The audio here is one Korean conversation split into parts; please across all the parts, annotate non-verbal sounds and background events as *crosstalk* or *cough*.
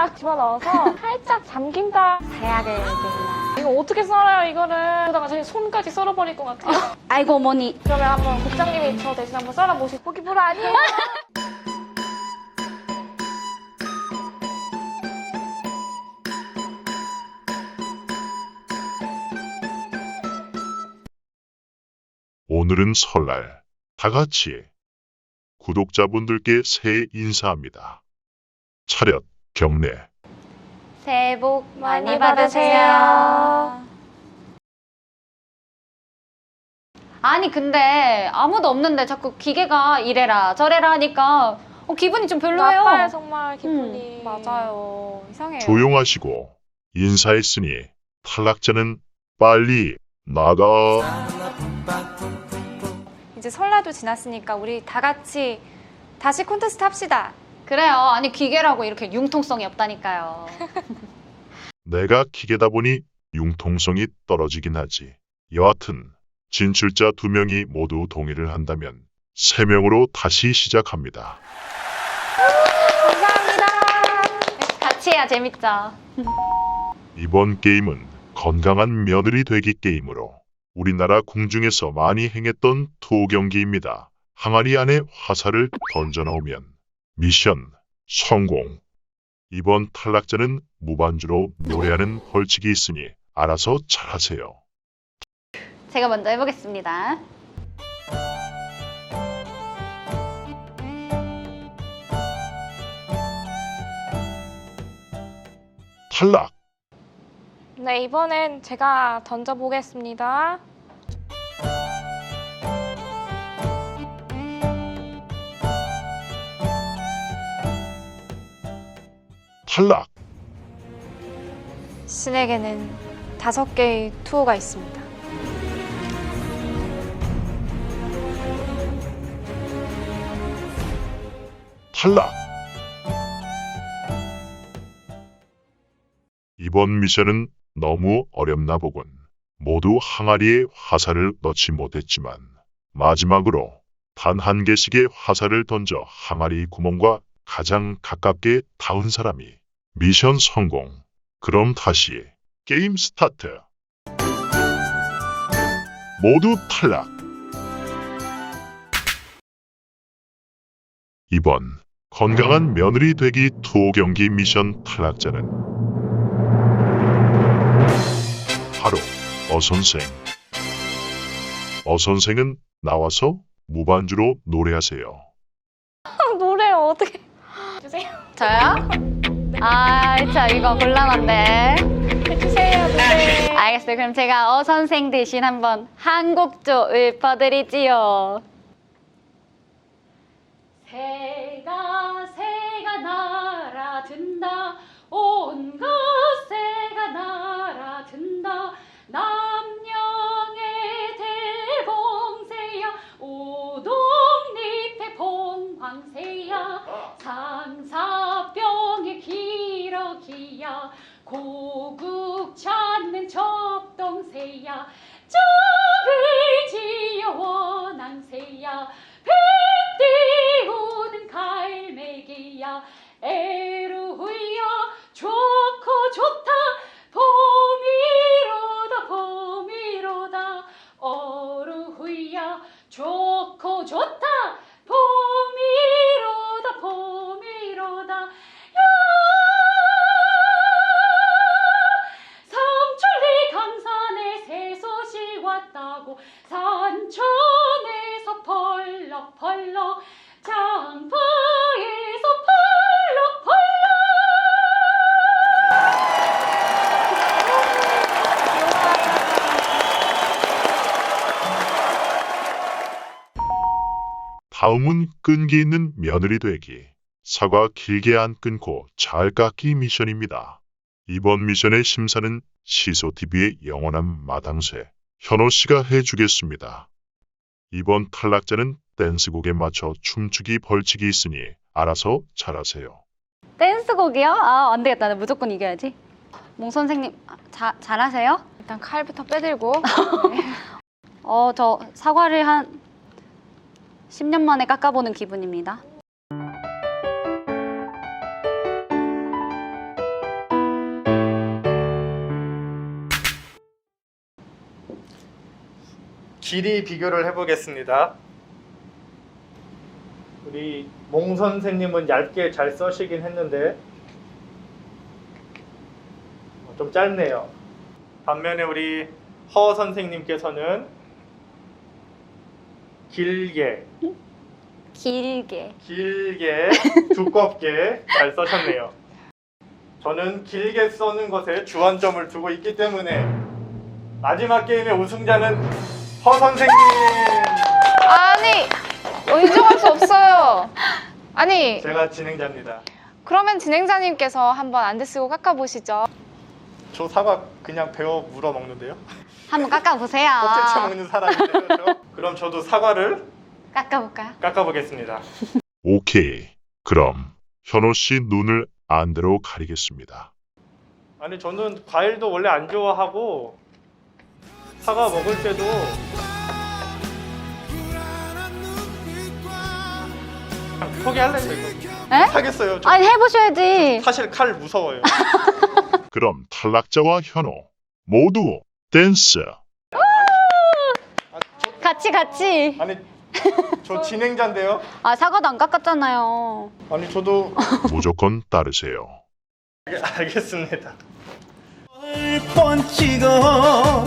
숟가락 집어넣어서 *laughs* 살짝 잠긴다 되겠나. 이거 어떻게 썰어요 이거를 그러다가 제 손까지 썰어버릴 것 같아요 *laughs* 아이고 어머니. 그러면 한번 국장님이 저 대신 한번 썰어보시고 고기 불어 아니에요? 오늘은 설날. 다 같이 구독자분들께 새해 인사합니다. 차렷, 경례. 새해 복 많이, 받으세요. 받으세요. 아니 근데 아무도 없는데 자꾸 기계가 이래라 저래라 하니까 어, 기분이 좀 별로예요. 나빠요 정말 기분이 음, 맞아요. 이상해요. 조용하시고 인사했으니 탈락자는 빨리 나가. 이제 설날도 지났으니까 우리 다 같이 다시 콘테스트 합시다. 그래요. 아니 기계라고 이렇게 융통성이 없다니까요. *laughs* 내가 기계다 보니 융통성이 떨어지긴 하지. 여하튼 진출자 두 명이 모두 동의를 한다면 세 명으로 다시 시작합니다. 감사합니다 같이 해야 재밌죠. 이번 게임은 건강한 며느리 되기 게임으로 우리나라 궁중에서 많이 행했던 투어 경기입니다. 항아리 안에 화살을 던져 넣으면 미션 성공. 이번 탈락자는 무반주로 노래하는 벌칙이 있으니 알아서 잘하세요. 제가 먼저 해보겠습니다. 탈락! 네 이번엔 제가 던져보겠습니다 탈락! 신에게는 다섯 개의 투어가 있습니다. 탈락! 이번 미션은 너무 어렵나 보군. 모두 항아리에 화살을 넣지 못했지만 마지막으로 단 한 개씩의 화살을 던져 항아리 구멍과 가장 가깝게 닿은 사람이 미션 성공. 그럼 다시 게임 스타트. 모두 탈락. 이번 건강한 며느리 되기 투어 경기 미션 탈락자는 바로 어선생. 어선생은 나와서 무반주로 노래하세요. *laughs* 노래 어떻게 *laughs* 주세요 저요? 아, 저 이거 곤란한데. 해주세요 노래 알겠어요. 그럼 제가 어 선생 대신 한번 한 곡조 읊어드리지요. 새가 새가 날아든다 온갖 새가 날아든다 남양의 대봉새야 오동잎의 봉황새야 상사 고국 찾는 접동새야. 짝을 지어 원앙새야. 뱀 띄우는 갈매기야. 에 장파에서 펄럭펄럭 다음은 끈기 있는 며느리 되기. 사과 길게 안 끊고 잘 깎기 미션입니다. 이번 미션의 심사는 시소TV의 영원한 마당쇠 현호 씨가 해주겠습니다. 이번 탈락자는 댄스곡에 맞춰 춤추기 벌칙이 있으니 알아서 잘하세요. 댄스곡이요? 아, 안 되겠다. 나 무조건 이겨야지. 몽 선생님, 자, 잘하세요? 일단 칼부터 빼들고 *laughs* 어, 저 사과를 한 10년 만에 깎아보는 기분입니다. 길이 비교를 해보겠습니다. 우리 몽 선생님은 얇게 잘 써시긴 했는데 어, 좀 짧네요. 반면에 우리 허 선생님께서는 길게 길게. 길게 두껍게 잘 써셨네요. 저는 길게 써는 것에 주안점을 두고 있기 때문에 마지막 게임의 우승자는 허 선생님. 아니 어, 인정할 수 없어요. 아니 제가 진행자입니다. 그러면 진행자님께서 한번 안대 쓰고 깎아보시죠. 저 사과 그냥 베어 물어 먹는데요. 한번 깎아보세요. *laughs* 껍질째 먹는 사람인데요. 저? 그럼 저도 사과를 깎아볼까요? 깎아보겠습니다. 오케이. 그럼 현호 씨 눈을 안대로 가리겠습니다. 아니 저는 과일도 원래 안 좋아하고 사과 먹을 때도 포기할래요 이거. 에? 하겠어요. 저 아니 해보셔야지. 사실 칼 무서워요. *laughs* 그럼 탈락자와 현호 모두 댄스. 아, 저, 같이 같이. 아니 저 진행자인데요. *laughs* 아 사과도 안 깎았잖아요. 아니 저도 *laughs* 무조건 따르세요. 알겠습니다. 번찍어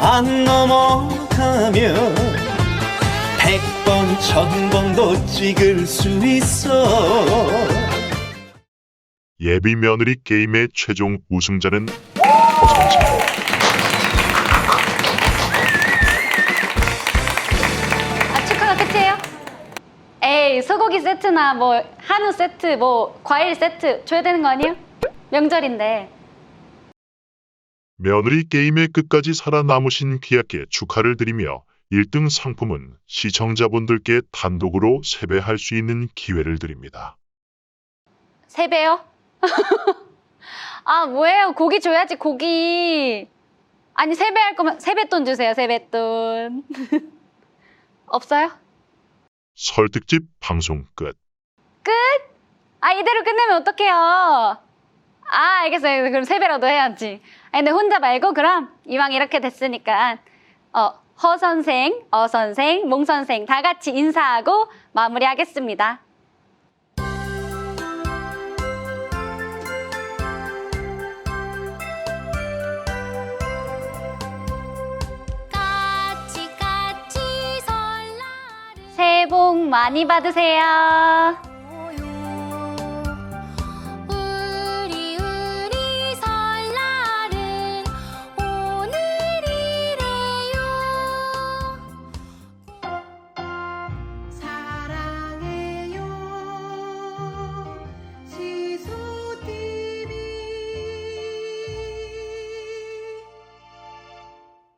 안 넘어가면 백번 천번도 찍을 수 있어 예비 며느리 게임의 최종 우승자는. 아 축하가 끝이에요? 에이 소고기 세트나 뭐 한우 세트 뭐 과일 세트 줘야 되는 거 아니에요? 명절인데. 며느리 게임의 끝까지 살아남으신 귀하께 축하를 드리며 1등 상품은 시청자분들께 단독으로 세배할 수 있는 기회를 드립니다. 세 배요? *laughs* 아 뭐예요? 고기 줘야지 고기. 아니 세배할 거면 세뱃돈 주세요 세뱃돈. *laughs* 없어요? 설득집 방송 끝. 아 이대로 끝내면 어떡해요? 아 알겠어요. 그럼 세배라도 해야지. 아 근데 혼자 말고 그럼 이왕 이렇게 됐으니까 어, 허 선생, 어 선생, 몽 선생 다 같이 인사하고 마무리하겠습니다. 새해 복 많이 받으세요.